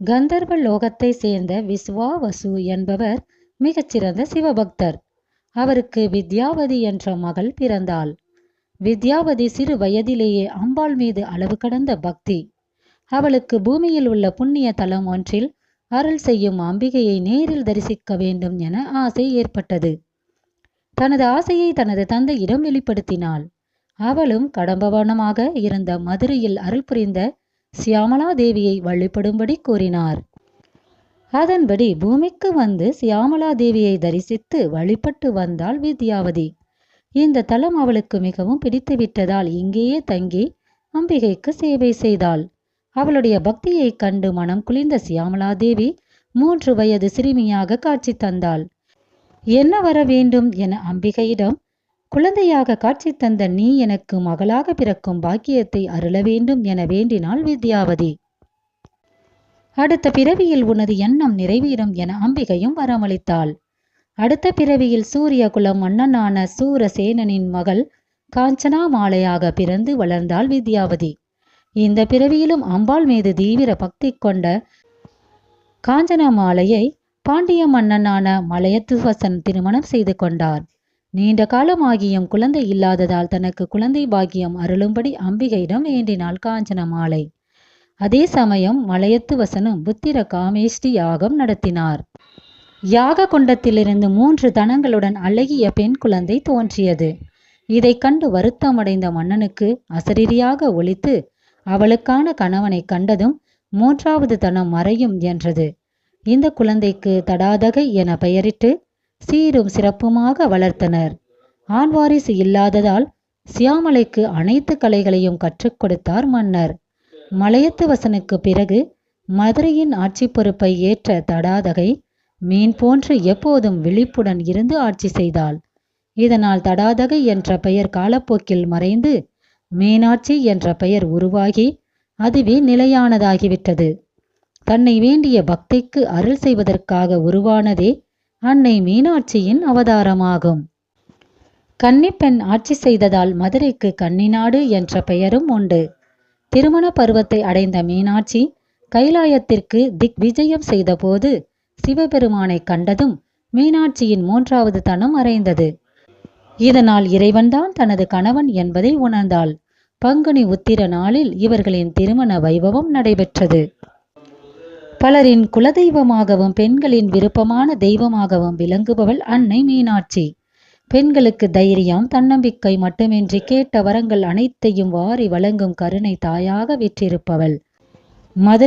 கந்தர்வ லோகத்தை சேர்ந்த விஸ்வாவசு என்பவர் மிகச்சிறந்த சிவபக்தர். அவருக்கு வித்யாவதி என்ற மகள் பிறந்தாள். வித்யாவதி சிறு வயதிலேயே அம்பாள் மீது அளவு கடந்த பக்தி. அவளுக்கு பூமியில் உள்ள புண்ணிய தலம் ஒன்றில் அருள் செய்யும் அம்பிகையை நேரில் தரிசிக்க வேண்டும் என ஆசை ஏற்பட்டது. தனது ஆசையை தனது தந்தையிடம் வெளிப்படுத்தினாள். அவளும் கடம்பவனமாக இருந்த மதுரையில் அருள் புரிந்த சியாமலா தேவியை வழிபடும்படி கூறினார். அதன்படி பூமிக்கு வந்து சியாமலா தேவியை தரிசித்து வழிபட்டு வந்தாள் வித்யாவதி. இந்த தலம் அவளுக்கு மிகவும் பிடித்துவிட்டதால் இங்கேயே தங்கி அம்பிகைக்கு சேவை செய்தாள். அவளுடைய பக்தியை கண்டு மனம் குளிர்ந்த சியாமலா தேவி மூன்று வயது சிறுமியாக காட்சி தந்தாள். என்ன வர வேண்டும் என அம்பிகையிடம் குழந்தையாக காட்சி தந்த நீ எனக்கு மகளாக பிறக்கும் பாக்கியத்தை அருள வேண்டும் என வேண்டினாள் வித்யாவதி. அடுத்த பிறவியில் உனது எண்ணம் நிறைவேறும் என அம்பிகையும் வரமளித்தாள். அடுத்த பிறவியில் சூரியகுலம் மன்னனான சூரசேனனின் மகள் காஞ்சனா மாலையாக பிறந்து வளர்ந்தாள் வித்யாவதி. இந்த பிறவியிலும் அம்பாள் மீது தீவிர பக்தி கொண்ட காஞ்சனா மாலையை பாண்டிய மன்னனான மலையத்துவசன் திருமணம் செய்து கொண்டார். நீண்ட காலமாகியும் குழந்தை இல்லாததால் தனக்கு குழந்தை பாக்கியம் அருளும்படி அம்பிகையிடம் வேண்டினாள் காஞ்சன மாலை. அதே சமயம் மலையத்துவசனும் புத்திர காமேஷ்டி யாகம் நடத்தினார். யாக குண்டத்திலிருந்து மூன்று தனங்களுடன் அழகிய பெண் குழந்தை தோன்றியது. இதை கண்டு வருத்தமடைந்த மன்னனுக்கு அசரீரியாக ஒழித்து அவளுக்கான கணவனை கண்டதும் மூன்றாவது தனம் மறையும் என்றது. இந்த குழந்தைக்கு தடாதகை என பெயரிட்டு சீரும் சிறப்புமாக வளர்த்தனர். ஆண் வாரிசு இல்லாததால் சியாமலைக்கு அனைத்து கலைகளையும் கற்றுக் கொடுத்தார் மன்னர். மலையத்துவசனுக்கு பிறகு மதுரையின் ஆட்சி பொறுப்பை ஏற்ற தடாதகை மீன் போன்று எப்போதும் விழிப்புடன் இருந்து ஆட்சி செய்தாள். இதனால் தடாதகை என்ற பெயர் காலப்போக்கில் மறைந்து மீனாட்சி என்ற பெயர் உருவாகி அதுவே நிலையானதாகிவிட்டது. தன்னை வேண்டிய பக்திக்கு அருள் செய்வதற்காக உருவானதே அன்னை மீனாட்சியின் அவதாரமாகும். கன்னிப்பெண் ஆட்சி செய்ததால் மதுரைக்கு கன்னிநாடு என்ற பெயரும் உண்டு. திருமண பருவத்தை அடைந்த மீனாட்சி கைலாயத்திற்கு திக் விஜயம் செய்தபோது சிவபெருமானை கண்டதும் மீனாட்சியின் மூன்றாவது தனம் அறைந்தது இதனால் இறைவன்தான் தனது கணவன் என்பதை உணர்ந்தாள். பங்குனி உத்திர நாளில் இவர்களின் திருமண வைபவம் நடைபெற்றது. பலரின் குலதெய்வமாகவும் பெண்களின் விருப்பமான தெய்வமாகவும் விளங்குபவள் அன்னை மீனாட்சி. பெண்களுக்கு தைரியம் தன்னம்பிக்கை மட்டுமின்றி கேட்ட வரங்கள் அனைத்தையும் வாரி வழங்கும் கருணை தாயாக விற்றிருப்பவள். மது